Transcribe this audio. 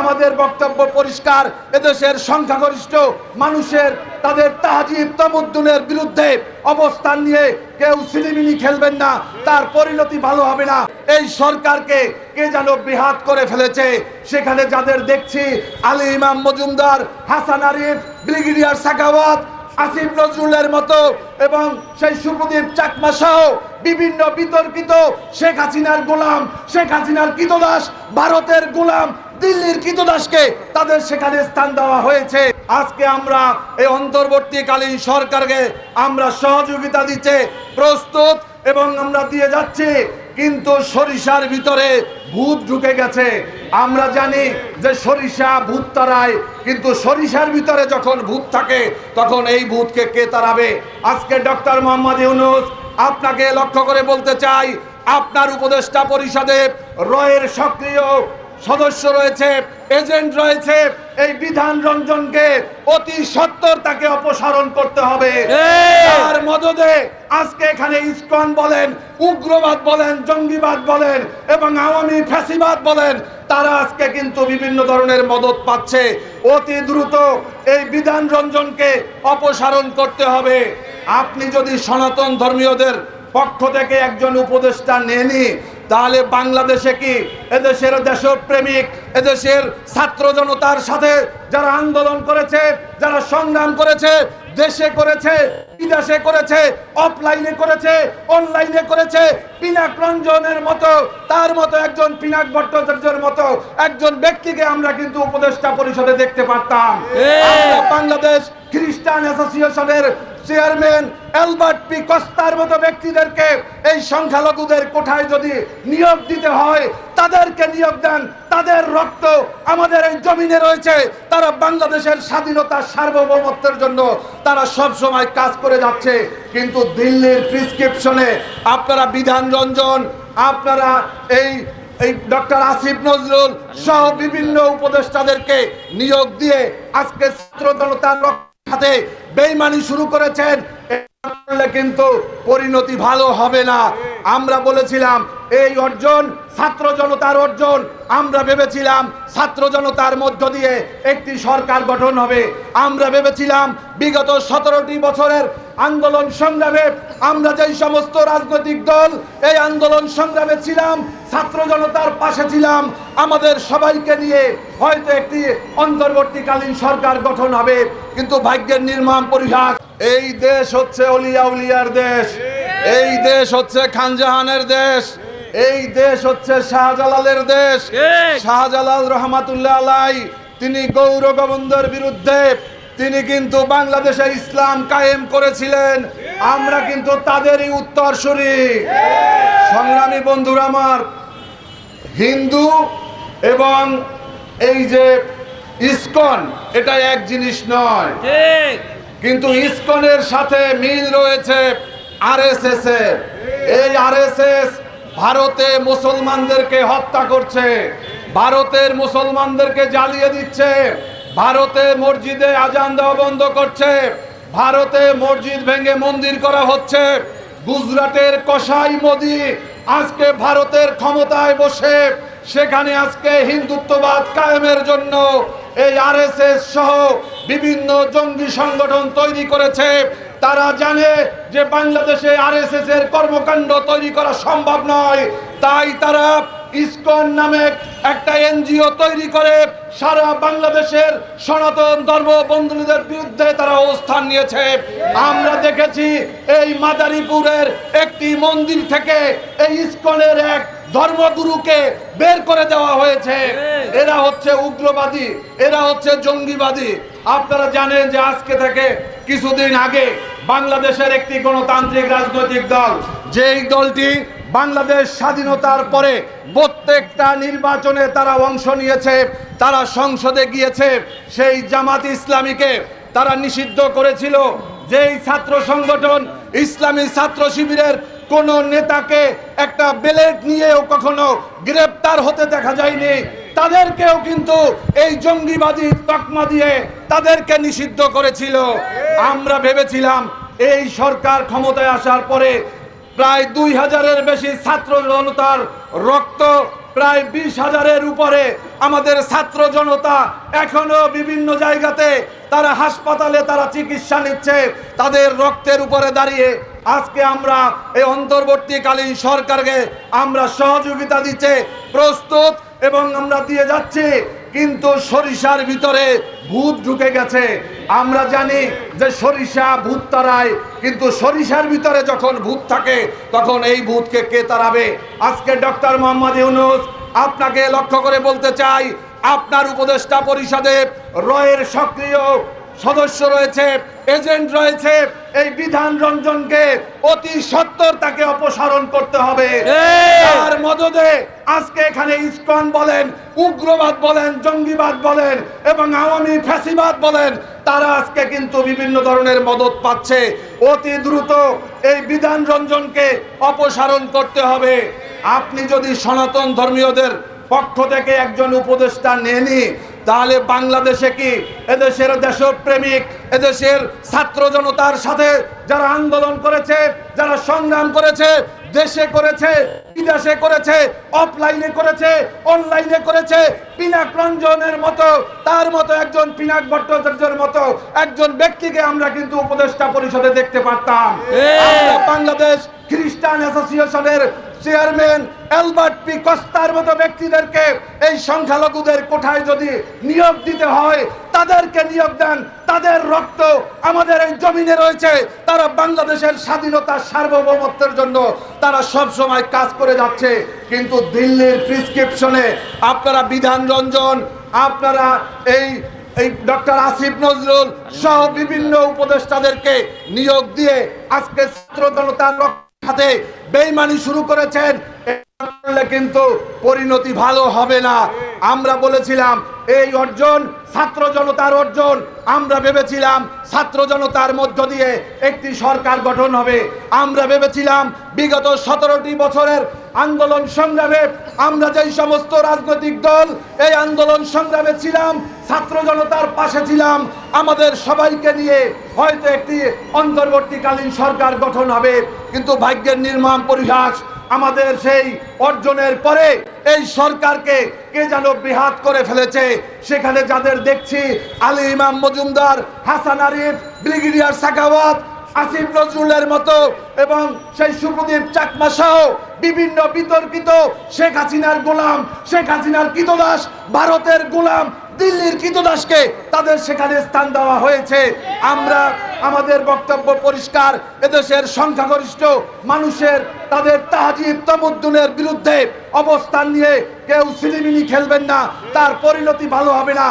আমাদের বক্তব্য পরিষ্কার। এদেশের সংখ্যাগরিষ্ঠ মানুষের, তাদের তাহাজিব তামুদ্দুনের বিরুদ্ধে অবস্থান নিয়ে কেউ সিলিমিনি খেলবেন না, তার পরিণতি ভালো হবে না। এই সরকারকে কে যেন বিহাত করে ফেলেছে, সেখানে যাদের দেখছি, আলী ইমাম মজুমদার, হাসান আরিফ, ব্রিগেডিয়ার সাকাওয়াত আসিফ নজরুলের মতো এবং সেই সুপ্রদীপ চাকমা সহ বিভিন্ন বিতর্কিত শেখ হাসিনার গোলাম, শেখ হাসিনার কৃতদাস ভারতের গোলাম দিল্লির কৃতদাসকে তাদের সেখানে স্থান দেওয়া হয়েছে। আজকে আমরা এই অন্তর্বর্তীকালীন সরকারকে আমরা সহযোগিতা দিচ্ছে প্রস্তুত এবং আমরা দিয়ে যাচ্ছি, কিন্তু সরিষার ভিতরে ভূত ঢুকে গেছে। আমরা জানি যে সরিষা ভূত তারায়, কিন্তু সরিষার ভিতরে যখন ভূত থাকে, তখন এই ভূতকে কে তাড়াবে? আজকে ডক্টর মোহাম্মদ ইউনুস আপনাকে লক্ষ্য করে বলতে চাই, আপনার উপদেষ্টা পরিষদে রয়ের সক্রিয় সদস্য রয়েছে এজেন্ট রয়েছে এই বিধান রঞ্জনকে অতি সত্তর তাকে অপসারণ করতে হবে। তার মদদে আজকে এখানে ইসকন বলেন উগ্রবাদ বলেন জঙ্গিবাদ বলেন এবং আওয়ামী ফ্যাসিবাদ বলেন তারা আজকে কিন্তু বিভিন্ন ধরনের মদত পাচ্ছে। অতি দ্রুত এই বিধান রঞ্জনকে অপসারণ করতে হবে। আপনি যদি সনাতন ধর্মীয়দের পক্ষ থেকে একজন উপদেষ্টা নেনি তাহলে বাংলাদেশে কি এদেশের দেশপ্রেমিক এদেশের ছাত্র জনতার সাথে যারা আন্দোলন করেছে যারা সংগ্রাম করেছে দেশে করেছে বিদেশে করেছে অফলাইনে করেছে অনলাইনে করেছে পিনাক রঞ্জনের মতো তার মতো একজন পিনাক ভট্টাচার্যের মতো একজন ব্যক্তিকে আমরা কিন্তু উপদেষ্টা পরিষদে দেখতে পারতাম। বাংলাদেশ খ্রিস্টান অ্যাসোসিয়েশনের চেয়ারম্যান অ্যালবার্ট পি কস্তার মতো ব্যক্তিদেরকে এই সংখ্যালঘুদের কোঠায় যদি নিয়োগ দিতে হয়, তাদেরকে নিয়োগ দেন। তাদের রক্ত আমাদের এই জমিনে রয়েছে। তারা বাংলাদেশের স্বাধীনতা সার্বভৌমত্বের জন্য তারা সব সময় কাজ করে যাচ্ছে। কিন্তু দিল্লির প্রিসক্রিপশনে আপনারা বিধান রঞ্জন, আপনারা এই এই ডক্টর আসিফ নজরুল সহ বিভিন্ন উপদেষ্টাদেরকে নিয়োগ দিয়ে আজকে ছাত্র জনতার সাথে বেইমানি শুরু করেছেন। কিন্তু পরিণতি ভালো হবে না। আমরা বলেছিলাম, এই অর্জন ছাত্র জনতার অর্জন। আমরা ভেবেছিলাম, ছাত্র জনতার মধ্য দিয়ে একটি সরকার গঠন হবে। আমরা ভেবেছিলাম, বিগত সতেরোটি বছরের আন্দোলন সংগ্রামে আমরা যেই সমস্ত রাজনৈতিক দল এই আন্দোলন সংগ্রামে ছিলাম, ছাত্র জনতার পাশে ছিলাম। আমাদের সবাইকে নিয়ে হয়তো একটি অন্তর্বর্তীকালীন সরকার গঠন হবে, কিন্তু ভাগ্যের নির্মাণ পরিহাস এই দেশ হচ্ছে অলিয়া উলিয়ার দেশ। এই দেশ হচ্ছে খানজাহানের দেশ। এই দেশ হচ্ছে শাহজালালের দেশ। শাহজালাল রহমাতুল্লাহ আলাই তিনি গৌর গোবিন্দর বিরুদ্ধে তিনি কিন্তু বাংলাদেশে ইসলাম কায়েম করেছিলেন। আমরা কিন্তু তাদেরই উত্তরসূরি। সংগ্রামী বন্ধুরা আমার হিন্দু এবং এই যে ইস্কন এটা এক জিনিস নয়। কিন্তু ইসকনের সাথে মিল রয়েছে আরএসএস এর এই আরএসএস ভারতে মুসলমানদেরকে হত্যা করছে, ভারতের মুসলমানদেরকে জ্বালিয়ে দিচ্ছে, ভারতে মসজিদে আজান দেওয়া বন্ধ করছে, ভারতে মসজিদ ভেঙে মন্দির করা হচ্ছে, গুজরাটের কসাই মোদি আজকে ভারতের ক্ষমতায় বসে সেখানে আজকে হিন্দুত্ববাদ কায়েমের জন্য এই আরএসএস সহ বিভিন্ন জঙ্গি সংগঠন তৈরি করেছে। তারা জানে যে বাংলাদেশে আরএসএস এর কর্মকাণ্ড তৈরি করা সম্ভব নয়। তাই তারা ইসকন নামে একটা এনজিও তৈরি করে সারা বাংলাদেশের সনাতন ধর্ম বন্ধুদের বিরুদ্ধে তারা অবস্থান নিয়েছে। আমরা দেখেছি এই মাদারীপুরের একটি মন্দির থেকে এই ইসকনের এক ধর্মগুরুকে বের করে দেওয়া হয়েছে। এরা হচ্ছে উগ্রবাদী, এরা হচ্ছে জঙ্গিবাদী। আপনারা জানেন যে আজকে থেকে কিছুদিন আগে বাংলাদেশের একটি গণতান্ত্রিক রাজনৈতিক দল, যেই দলটি বাংলাদেশ স্বাধীনতার পরে প্রত্যেকটা নির্বাচনে তারা অংশ নিয়েছে, তারা সংসদে গিয়েছে, সেই জামাত ইসলামীকে তারা নিষিদ্ধ করেছিল। যেই ছাত্র সংগঠন ইসলামী ছাত্র শিবিরের কোন নেতাকে একটা বেলেট নিয়েও কখনো গ্রেপ্তার হতে দেখা যায়নি, তাদেরকেও কিন্তু এই জঙ্গিবাদী তকমা দিয়ে তাদেরকে নিষিদ্ধ করেছিল। আমরা ভেবেছিলাম এই সরকার ক্ষমতায় আসার পরে প্রায় দুই হাজারের বেশি ছাত্র জনতার রক্ত প্রায় বিশ হাজারের উপরে আমাদের ছাত্র জনতা এখনও বিভিন্ন জায়গাতে তারা হাসপাতালে তারা চিকিৎসা নিচ্ছে, তাদের রক্তের উপরে দাঁড়িয়ে আজকে আমরা এই অন্তর্বর্তীকালীন সরকারকে আমরা সহযোগিতা দিচ্ছে প্রস্তুত। এবং আমরা দিয়ে যাচ্ছি, কিন্তু সরিষার ভিতরে ভূত ঢুকে গেছে। আমরা জানি যে সরিষা ভূত তারায়, কিন্তু সরিষার ভিতরে যখন ভূত থাকে, তখন এই ভূতকে কে তারাবে আজকে ডক্টর মোহাম্মদ ইউনুস আপনাকে লক্ষ্য করে বলতে চাই, আপনার উপদেষ্টা পরিষদে রয়ের সক্রিয় সদস্য রয়েছে এজেন্ট রয়েছে এই বিধান রঞ্জনকে অতি সত্তর তাকে অপসারণ করতে হবে। তার মদদে আজকে এখানে ইসকন বলেন উগ্রবাদ বলেন জঙ্গিবাদ বলেন এবং আওয়ামী ফ্যাসিবাদ বলেন তারা আজকে কিন্তু বিভিন্ন ধরনের মদত পাচ্ছে। অতি দ্রুত এই বিধান রঞ্জনকে অপসারণ করতে হবে। আপনি যদি সনাতন ধর্মীয়দের পক্ষ থেকে একজন উপদেষ্টা নেনি তাহলে বাংলাদেশে কি এদেশের দেশপ্রেমিক এদেশের ছাত্র জনতার সাথে যারা আন্দোলন করেছে যারা সংগ্রাম করেছে দেশে করেছে বিদেশে করেছে অফলাইনে করেছে অনলাইনে করেছে পিনাক রঞ্জনের মতো তার মতো একজন পিনাক ভট্টাচার্যের মতো একজন ব্যক্তিকে আমরা কিন্তু উপদেষ্টা পরিষদে দেখতে পারতাম। বাংলাদেশ খ্রিস্টান অ্যাসোসিয়েশনের চেয়ারম্যান অ্যালবার্ট পি কস্তার মতো ব্যক্তিদেরকে এই সংখ্যালঘুদের কোঠায় যদি নিয়োগ দিতে হয়, তাদেরকে নিয়োগ দেন। তাদের রক্ত আমাদের এই জমিনে রয়েছে। তারা বাংলাদেশের স্বাধীনতা সার্বভৌমত্বের জন্য তারা সব সময় কাজ করে যাচ্ছে। কিন্তু দিল্লির প্রিসক্রিপশনে আপনারা বিধান রঞ্জন, আপনারা এই এই ডক্টর আসিফ নজরুল সহ বিভিন্ন উপদেষ্টাদেরকে নিয়োগ দিয়ে আজকে ছাত্র জনতার সাথে বেইমানি শুরু করেছেন। কিন্তু পরিণতি ভালো হবে না। আমরা বলেছিলাম, এই অর্জন ছাত্র জনতার অর্জন। আমরা ভেবেছিলাম, ছাত্র জনতার মধ্য দিয়ে একটি সরকার গঠন হবে। আমরা ভেবেছিলাম, বিগত সতেরোটি বছরের আন্দোলন সংগ্রামে আমরা যেই সমস্ত রাজনৈতিক দল এই আন্দোলন সংগ্রামে ছিলাম, ছাত্র জনতার পাশে ছিলাম। আমাদের সবাইকে নিয়ে হয়তো একটি অন্তর্বর্তীকালীন সরকার গঠন হবে, কিন্তু ভাগ্যের নির্মাণ পরিহাস আমাদের সেই অর্জনের পরে এই সরকারকে কে যেন বিহাত করে ফেলেছে, সেখানে যাদের দেখছি, আলী ইমাম মজুমদার, হাসান আরিফ, ব্রিগেডিয়ার সাকাওয়াত আসিফ নজরুলের মতো এবং সেই সুপ্রদীপ চাকমা সহ বিভিন্ন বিতর্কিত শেখ হাসিনার গোলাম, শেখ হাসিনার কৃতদাস, ভারতের গোলাম দিল্লির কৃতদাসকে তাদের সেখানে স্থান দেওয়া হয়েছে। আমরা আমাদের বক্তব্য পরিষ্কার, এদেশের সংখ্যাগরিষ্ঠ মানুষের, তাদের তাহাজিব তামুদ্দুনের বিরুদ্ধে অবস্থান নিয়ে কেউ সিলিমিনি খেলবেন না, তার পরিণতি ভালো হবে না।